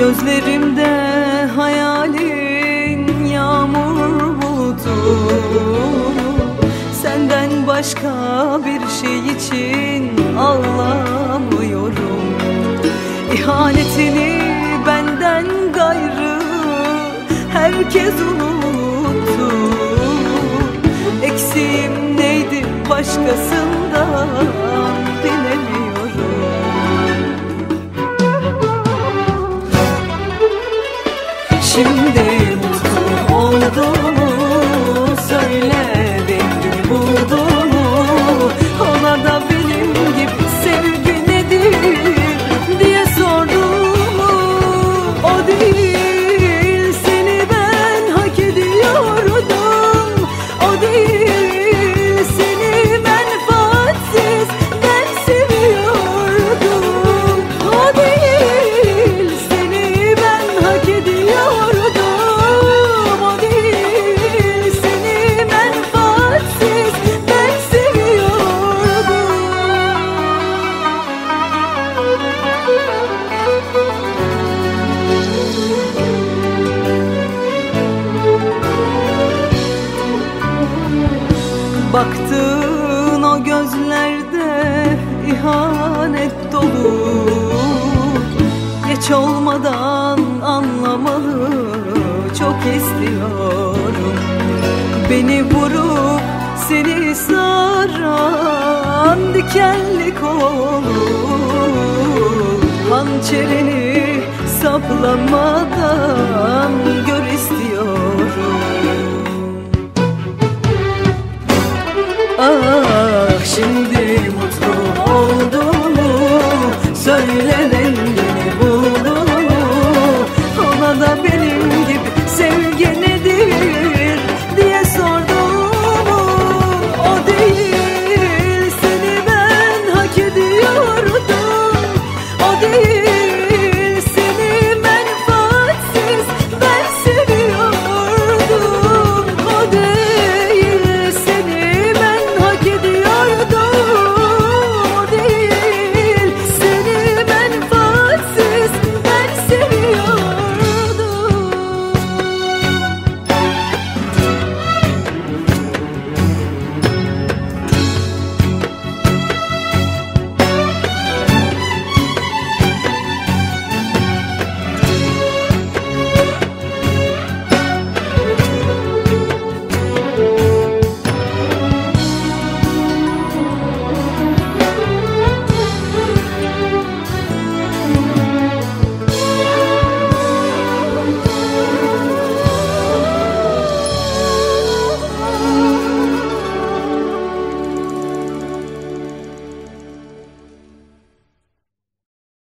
Gözlerimde hayalin yağmur bulutu. Senden başka bir şey için ağlamıyorum. İhanetini benden gayrı herkes unuttu. Eksiğim neydi başkasında? Şimdi Baktığın o gözlerde ihanet dolu. Geç olmadan anlamalı çok istiyorum. Beni vurup seni saran dikenli kolu Hançerini saplamadan söylenen